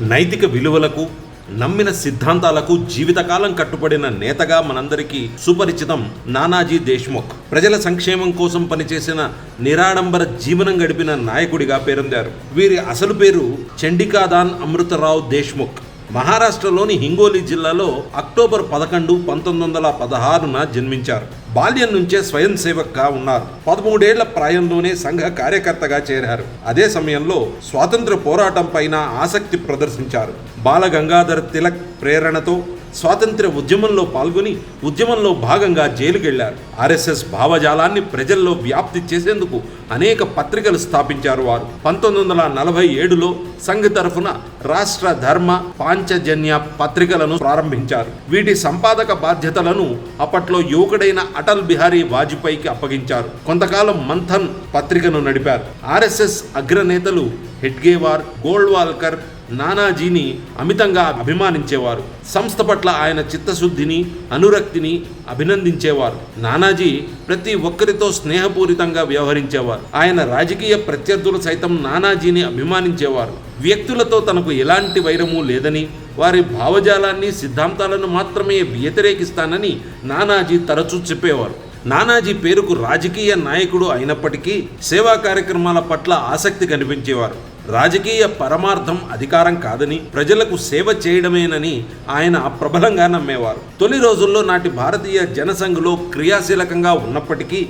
నైతిక విలువలకు నమ్మిన సిద్ధాంతాలకు జీవితకాలం కట్టుబడిన నేతగా మనందరికీ సుపరిచితం నానాజీ దేశ్ముఖ్. ప్రజల సంక్షేమం కోసం పనిచేసిన నిరాడంబర జీవనం గడిపిన నాయకుడిగా పేరొందారు. వీరి అసలు పేరు చండికాదాన్ అమృతరావు దేశ్ముఖ్. మహారాష్ట్రలోని హింగోలి జిల్లాలో అక్టోబర్ పదకొండు పంతొమ్మిది వందల పదహారున జన్మించారు. బాల్యం నుంచే స్వయం సేవక్గా ఉన్నారు. పదమూడేళ్ళ ప్రాయంలోనే సంఘ కార్యకర్తగా చేరారు. అదే సమయంలో స్వాతంత్ర పోరాటం పైన ఆసక్తి ప్రదర్శించారు. బాల గంగాధర్ తిలక్ ప్రేరణతో స్వాతంత్ర ఉద్యమంలో పాల్గొని ఉద్యమంలో భాగంగా జైలుకెళ్ళారు. ఆర్ఎస్ఎస్ భావజాలాన్ని ప్రజల్లో వ్యాప్తి చేసేందుకు అనేక పత్రికలు స్థాపించారు వారు. పంతొమ్మిది వందల నలభై ఏడులో సంఘ తరఫున రాష్ట్ర ధర్మ పాంచజన్య పత్రికలను ప్రారంభించారు. వీటి సంపాదక బాధ్యతలను అప్పట్లో యువకుడైన అటల్ బిహారీ వాజ్పేయికి అప్పగించారు. కొంతకాలం మంథన్ పత్రికను నడిపారు. ఆర్ఎస్ఎస్ అగ్రనేతలు హెడ్గేవార్ గోల్డ్వాల్కర్ నానాజీని అమితంగా అభిమానించేవారు. సంస్థ పట్ల ఆయన చిత్తశుద్ధిని అనురక్తిని అభినందించేవారు. నానాజీ ప్రతి ఒక్కరితో స్నేహపూరితంగా వ్యవహరించేవారు. ఆయన రాజకీయ ప్రత్యర్థులు సైతం నానాజీని అభిమానించేవారు. వ్యక్తులతో తనకు ఎలాంటి వైరము లేదని వారి భావజాలాన్ని సిద్ధాంతాలను మాత్రమే వ్యతిరేకిస్తానని నానాజీ తరచూ చెప్పేవారు. నానాజీ పేరుకు రాజకీయ నాయకుడు అయినప్పటికీ సేవా కార్యక్రమాల పట్ల ఆసక్తి కనిపించేవారు. రాజకీయ పరమార్థం అధికారం కాదని ప్రజలకు సేవ చేయడమేనని ఆయన ప్రబలంగా నమ్మేవారు. తొలి రోజుల్లో నాటి భారతీయ జనసంఘ్లో క్రియాశీలకంగా ఉన్నప్పటికీ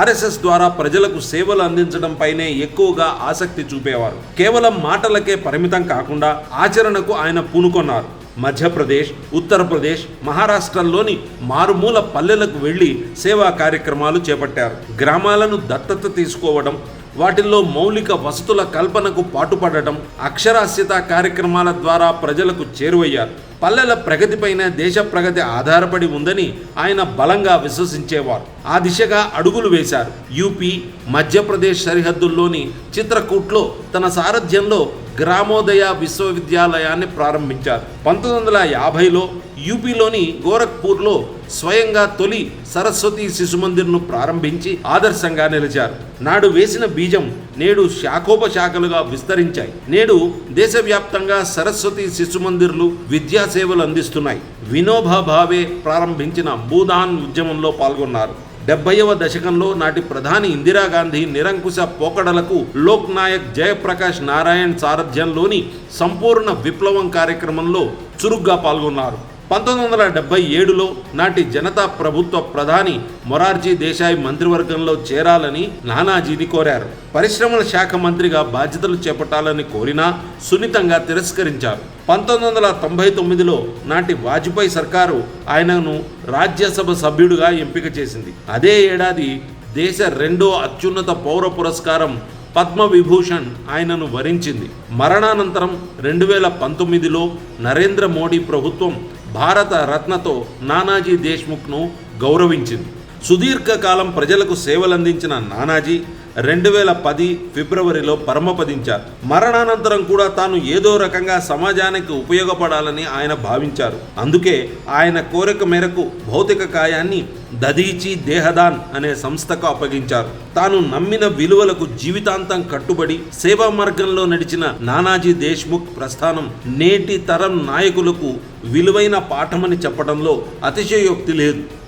ఆర్ఎస్ఎస్ ద్వారా ప్రజలకు సేవలు అందించడంపైనే ఎక్కువగా ఆసక్తి చూపేవారు. కేవలం మాటలకే పరిమితం కాకుండా ఆచరణకు ఆయన పూనుకొన్నారు. మధ్యప్రదేశ్ ఉత్తరప్రదేశ్ మహారాష్ట్రల్లోని మారుమూల పల్లెలకు వెళ్ళి సేవా కార్యక్రమాలు చేపట్టారు. గ్రామాలను దత్తత తీసుకోవడం వాటిల్లో మౌలిక వసతుల కల్పనకు పాటుపడటం అక్షరాస్యత కార్యక్రమాల ద్వారా ప్రజలకు చేరువయ్యారు. పల్లెల ప్రగతిపైన దేశ ప్రగతి ఆధారపడి ఉందని ఆయన బలంగా విశ్వసించేవారు. ఆ దిశగా అడుగులు వేశారు. యూపీ మధ్యప్రదేశ్ సరిహద్దుల్లోని చిత్రకూట్లో తన సారథ్యంలో గ్రామోదయ విశ్వవిద్యాలయాన్ని ప్రారంభించారు. పంతొమ్మిది వందల యాభైలో యూపీలోని గోరఖ్పూర్లో స్వయంగా తొలి సరస్వతి శిశు మందిర్ను ప్రారంభించి ఆదర్శంగా నిలిచారు. నాడు వేసిన బీజం నేడు శాఖోపశాఖలుగా విస్తరించాయి. నేడు దేశవ్యాప్తంగా సరస్వతి శిశు మందిర్లు విద్యా సేవలు అందిస్తున్నాయి. వినోబా భావే ప్రారంభించిన భూదాన్ ఉద్యమంలో పాల్గొన్నారు. డెబ్బైవ దశకంలో నాటి ప్రధాని ఇందిరాగాంధీ నిరంకుశ పోకడలకు లోక్ నాయక్ జయప్రకాష్ నారాయణ్ సారథ్యంలోని సంపూర్ణ విప్లవం కార్యక్రమంలో చురుగ్గా పాల్గొన్నారు. పంతొమ్మిది వందల డెబ్బై ఏడులో నాటి జనతా ప్రభుత్వ ప్రధాని మొరార్జీ దేశాయ్ మంత్రివర్గంలో చేరాలని నానాజీని కోరారు. పరిశ్రమల శాఖ మంత్రిగా బాధ్యతలు చేపట్టాలని కోరినా సున్నితంగా తిరస్కరించారు. పంతొమ్మిది వందల తొంభై తొమ్మిదిలో నాటి వాజ్పేయి సర్కారు ఆయనను రాజ్యసభ సభ్యుడిగా ఎంపిక చేసింది. అదే ఏడాది దేశ రెండో అత్యున్నత పౌర పురస్కారం పద్మవిభూషణ్ ఆయనను వరించింది. మరణానంతరం రెండు వేల పంతొమ్మిదిలో నరేంద్ర మోడీ ప్రభుత్వం భారత రత్నతో నానాజీ దేశ్ముఖ్ను గౌరవించింది. సుదీర్ఘకాలం ప్రజలకు సేవలందించిన నానాజీ రెండు వేల పది ఫిబ్రవరిలో పరమపదించారు. మరణానంతరం కూడా తాను ఏదో రకంగా సమాజానికి ఉపయోగపడాలని ఆయన భావించారు. అందుకే ఆయన కోరిక మేరకు భౌతిక కాయాన్ని దదీచి దేహదాన్ అనే సంస్థకు అప్పగించారు. తాను నమ్మిన విలువలకు జీవితాంతం కట్టుబడి సేవా మార్గంలో నడిచిన నానాజీ దేశ్ముఖ్ ప్రస్థానం నేటి తరం నాయకులకు విలువైన పాఠమని చెప్పడంలో అతిశయోక్తి లేదు.